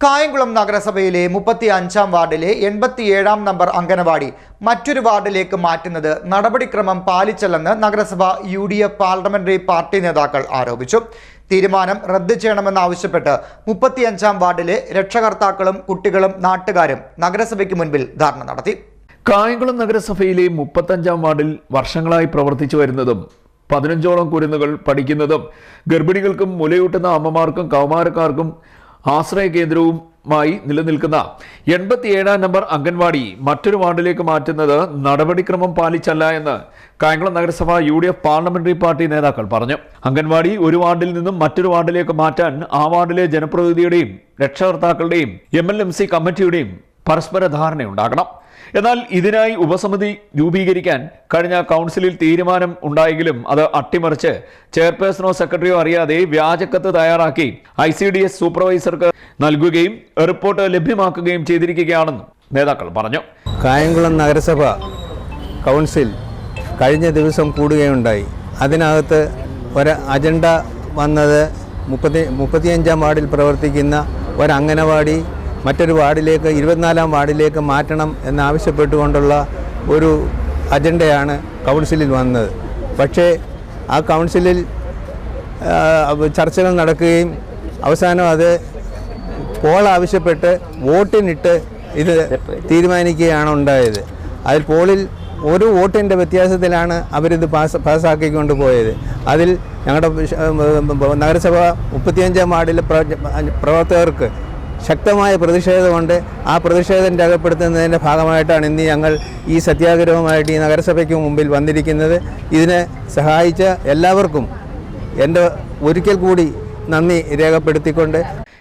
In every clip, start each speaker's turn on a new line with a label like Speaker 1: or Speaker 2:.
Speaker 1: കായംകുളം നഗരസഭയിലെ മുപ്പത്തി അഞ്ചാം വാർഡിലെ എൺപത്തിയേഴാം നമ്പർ അംഗനവാടി മറ്റൊരു വാർഡിലേക്ക് മാറ്റുന്നത് നടപടിക്രമം പാലിച്ചല്ലെന്ന് നഗരസഭ U D F parliamentary party നേതാക്കൾ ആരോപിച്ചു. തീരുമാനം റദ്ദ് ചെയ്യണമെന്നാവശ്യപ്പെട്ട് മുപ്പത്തിയഞ്ചാം വാർഡിലെ രക്ഷകർത്താക്കളും കുട്ടികളും നാട്ടുകാരും നഗരസഭയ്ക്ക് മുൻപിൽ ധർണ നടത്തി.
Speaker 2: കായംകുളം നഗരസഭയിലെ മുപ്പത്തഞ്ചാം വാർഡിൽ വർഷങ്ങളായി പ്രവർത്തിച്ചു വരുന്നതും പതിനഞ്ചോളം കുരുന്നുകൾ പഠിക്കുന്നതും ഗർഭിണികൾക്കും മുലയൂട്ടുന്ന അമ്മമാർക്കും കൗമാരക്കാർക്കും ആശ്രയ കേന്ദ്രവുമായി നിലനിൽക്കുന്ന എൺപത്തിയേഴാം നമ്പർ അംഗൻവാടി മറ്റൊരു വാർഡിലേക്ക് മാറ്റുന്നത് നടപടിക്രമം പാലിച്ചല്ല എന്ന് കായംകുളം നഗരസഭ U D F parliamentary party നേതാക്കൾ പറഞ്ഞു. അംഗൻവാടി ഒരു വാർഡിൽ നിന്നും മറ്റൊരു വാർഡിലേക്ക് മാറ്റാൻ ആ വാർഡിലെ ജനപ്രതിനിധിയുടെയും രക്ഷകർത്താക്കളുടെയും എം എൽ എം സി കമ്മിറ്റിയുടെയും പരസ്പര ധാരണയുണ്ടാകണം. എന്നാൽ ഇതിനായി ഉപസമിതി രൂപീകരിക്കാൻ കഴിഞ്ഞ കൗൺസിലിൽ തീരുമാനം ഉണ്ടായെങ്കിലും അത് അട്ടിമറിച്ച് ചെയർപേഴ്സണോ സെക്രട്ടറിയോ അറിയാതെ വ്യാജക്കത്ത് തയ്യാറാക്കി ഐ സി ഡി എസ് സൂപ്പർവൈസർക്ക് നൽകുകയും റിപ്പോർട്ട് ലഭ്യമാക്കുകയും ചെയ്തിരിക്കുകയാണെന്നും നേതാക്കൾ പറഞ്ഞു.
Speaker 3: കായംകുളം നഗരസഭ കൗൺസിൽ കഴിഞ്ഞ ദിവസം കൂടുകയുണ്ടായി. അതിനകത്ത് ഒരു അജണ്ട വന്നത് മുപ്പത്തി മുപ്പത്തിയഞ്ചാം വാർഡിൽ പ്രവർത്തിക്കുന്ന ഒരു അംഗനവാടി മറ്റൊരു വാർഡിലേക്ക് ഇരുപത്തിനാലാം വാർഡിലേക്ക് മാറ്റണം എന്നാവശ്യപ്പെട്ടുകൊണ്ടുള്ള ഒരു അജണ്ടയാണ് കൗൺസിലിൽ വന്നത്. പക്ഷേ ആ കൗൺസിലിൽ ചർച്ചകൾ നടക്കുകയും അവസാനം അത് പോൾ ആവശ്യപ്പെട്ട് വോട്ടിനിട്ട് ഇത് തീരുമാനിക്കുകയാണ് ഉണ്ടായത്. അതിൽ പോളിൽ ഒരു വോട്ടിന്റെ വ്യത്യാസത്തിലാണ് അവരിത് പാസ് പാസ്സാക്കിക്കൊണ്ട് പോയത്. അതിൽ ഞങ്ങളുടെ നഗരസഭ മുപ്പത്തിയഞ്ചാം വാർഡിലെ പ്രവർത്തകർക്ക് ശക്തമായ പ്രതിഷേധമുണ്ട് ആ പ്രതിഷേധം രേഖപ്പെടുത്തുന്നതിന്റെ ഭാഗമായിട്ടാണ് ഇന്ന് ഞങ്ങൾ ഈ സത്യാഗ്രഹവുമായിട്ട് ഈ നഗരസഭയ്ക്ക് മുമ്പിൽ വന്നിരിക്കുന്നത്. ഇതിനെ സഹായിച്ച എല്ലാവർക്കും എന്റെ ഒരിക്കൽ കൂടി നന്ദി രേഖപ്പെടുത്തിക്കൊണ്ട്.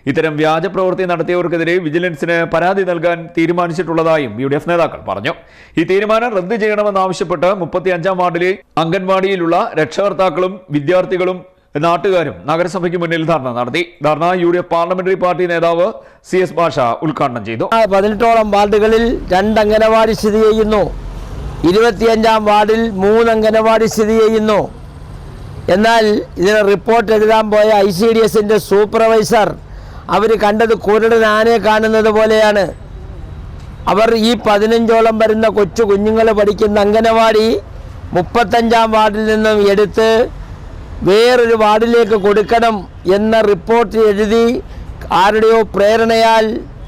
Speaker 2: ഇത്തരം വ്യാജ പ്രവൃത്തി നടത്തിയവർക്കെതിരെ വിജിലൻസിന് പരാതി നൽകാൻ തീരുമാനിച്ചിട്ടുള്ളതായും യു ഡി എഫ് നേതാക്കൾ പറഞ്ഞു. ഈ തീരുമാനം റദ്ദു ചെയ്യണമെന്നാവശ്യപ്പെട്ട് മുപ്പത്തി അഞ്ചാം വാർഡിലെ അംഗൻവാടിയിലുള്ള രക്ഷകർത്താക്കളും വിദ്യാർത്ഥികളും നാട്ടുകാരും നഗരസഭയ്ക്ക് മുന്നിൽ ധർണ നടത്തി. Dharna U D F parliamentary party നേതാവ് സി എസ് ഭാഷ ഉദ്ഘാടനം ചെയ്തു.
Speaker 4: പതിനെട്ടോളം വാർഡുകളിൽ രണ്ട് അംഗനവാടി സ്ഥിതി ചെയ്യുന്നു. ഇരുപത്തിയഞ്ചാം വാർഡിൽ മൂന്ന് അംഗനവാടി സ്ഥിതി ചെയ്യുന്നു. എന്നാൽ ഇതിന് റിപ്പോർട്ട് എഴുതാൻ പോയ ഐ സി ഡി എസിന്റെ സൂപ്പർവൈസർ അവർ കണ്ടത് കുരുടൻ ആനയെ കാണുന്നത് പോലെയാണ്. അവർ ഈ പതിനഞ്ചോളം വരുന്ന കൊച്ചു കുഞ്ഞുങ്ങൾ പഠിക്കുന്ന അംഗനവാടി മുപ്പത്തഞ്ചാം വാർഡിൽ നിന്നും എടുത്ത് വേറൊരു വാർഡിലേക്ക് കൊടുക്കണം എന്ന റിപ്പോർട്ട് എഴുതി ആരുടെയോ പ്രേരണയാൽ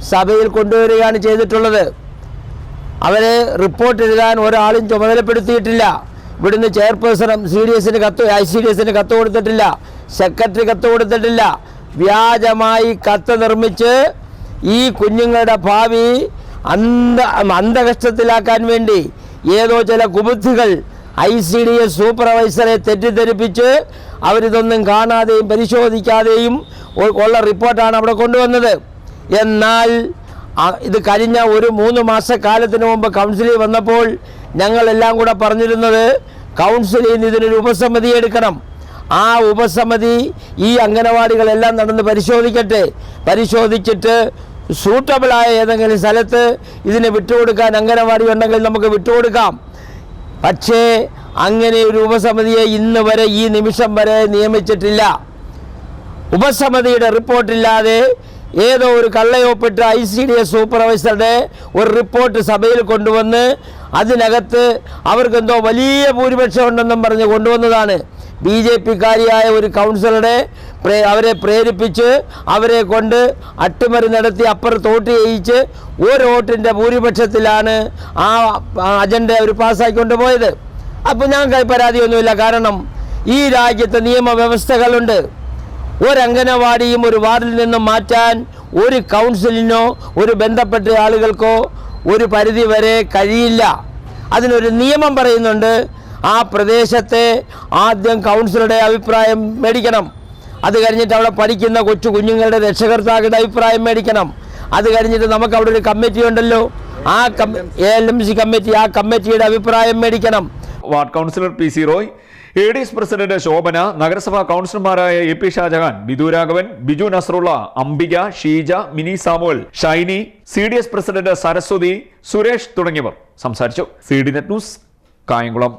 Speaker 4: സഭയിൽ കൊണ്ടുവരികയാണ് ചെയ്തിട്ടുള്ളത്. അവരെ റിപ്പോർട്ട് എഴുതാൻ ഒരാളും ചുമതലപ്പെടുത്തിയിട്ടില്ല. ഇവിടുന്ന് ചെയർപേഴ്സണും സി ഡി എസിന് കത്ത് ഐ സി ഡി എസിന് കത്ത് കൊടുത്തിട്ടില്ല. സെക്രട്ടറി കത്ത് കൊടുത്തിട്ടില്ല. വ്യാജമായി കത്ത് നിർമ്മിച്ച് ഈ കുഞ്ഞുങ്ങളുടെ ഭാവി അന്ധ അന്ധകഷ്ടത്തിലാക്കാൻ വേണ്ടി ഏതോ ചില കുബുദ്ധികൾ ഐ സി ഡി എസ് സൂപ്പർവൈസറെ തെറ്റിദ്ധരിപ്പിച്ച് അവരിതൊന്നും കാണാതെയും പരിശോധിക്കാതെയും ഉള്ള റിപ്പോർട്ടാണ് അവിടെ കൊണ്ടുവന്നത്. എന്നാൽ ഇത് കഴിഞ്ഞ ഒരു മൂന്ന് മാസക്കാലത്തിന് മുമ്പ് കൗൺസിലിൽ വന്നപ്പോൾ ഞങ്ങളെല്ലാം കൂടെ പറഞ്ഞിരുന്നത് കൗൺസിലിൽ നിന്ന് ഇതിനൊരു ഉപസമിതി എടുക്കണം. ആ ഉപസമിതി ഈ അംഗനവാടികളെല്ലാം നടന്ന് പരിശോധിക്കട്ടെ. പരിശോധിച്ചിട്ട് സൂട്ടബിളായ ഏതെങ്കിലും സ്ഥലത്ത് ഇതിനെ വിട്ടുകൊടുക്കാൻ അംഗനവാടി ഉണ്ടെങ്കിൽ നമുക്ക് വിട്ടുകൊടുക്കാം. പക്ഷേ അങ്ങനെ ഒരു ഉപസമിതിയെ ഇന്ന് വരെ ഈ നിമിഷം വരെ നിയമിച്ചിട്ടില്ല. ഉപസമിതിയുടെ റിപ്പോർട്ടില്ലാതെ ഏതോ ഒരു കള്ളയോപ്പെട്ട ഐ സി ഡി എസ് സൂപ്പർവൈസറുടെ ഒരു റിപ്പോർട്ട് സഭയിൽ കൊണ്ടുവന്ന് അതിനകത്ത് അവർക്കെന്തോ വലിയ ഭൂരിപക്ഷം ഉണ്ടെന്നും പറഞ്ഞ് കൊണ്ടുവന്നതാണ്. ബി ജെ പിക്കാരിയായ ഒരു കൗൺസിലറെ പ്രേ അവരെ പ്രേരിപ്പിച്ച് അവരെ കൊണ്ട് അട്ടിമറി നടത്തി അപ്പർ തോട്ട് ചെയ്യിച്ച് ഒരു വോട്ടിന്റെ ഭൂരിപക്ഷത്തിലാണ് ആ അജണ്ട അവർ പാസ്സാക്കിക്കൊണ്ട് പോയത് അപ്പോൾ ഞങ്ങൾക്ക് പരാതിയൊന്നുമില്ല. കാരണം ഈ രാജ്യത്തെ നിയമവ്യവസ്ഥകളുണ്ട്. ഒരു ഒരു വാർഡിൽ നിന്നും മാറ്റാൻ ഒരു കൗൺസിലിനോ ഒരു ബന്ധപ്പെട്ട ആളുകൾക്കോ ഒരു പരിധി വരെ കഴിയില്ല. അതിനൊരു നിയമം പറയുന്നുണ്ട്. ആ പ്രദേശത്തെ ആദ്യം കൗൺസിലുടെ അഭിപ്രായം മേടിക്കണം. അത് കഴിഞ്ഞിട്ട് അവിടെ പഠിക്കുന്ന കൊച്ചു കുഞ്ഞുങ്ങളുടെ രക്ഷകർത്താക്കളുടെ അഭിപ്രായം മേടിക്കണം. അത് കഴിഞ്ഞിട്ട് നമുക്ക് അവിടെ ഒരു കമ്മിറ്റി ഉണ്ടല്ലോ. ആ A L M C committee ആ കമ്മിറ്റിയുടെ അഭിപ്രായം മേടിക്കണം.
Speaker 2: Ward councillor P C Roy A D S president Shobhana നഗരസഭാ കൗൺസിലർമാരായ A P Shajahan Bidu Raghavan Biju Nasarulla Ambika Sheeja Mini Samuel Shiny C D S president Saraswathi Suresh തുടങ്ങിയവർ സംസാരിച്ചു. C D net news Kayamkulam.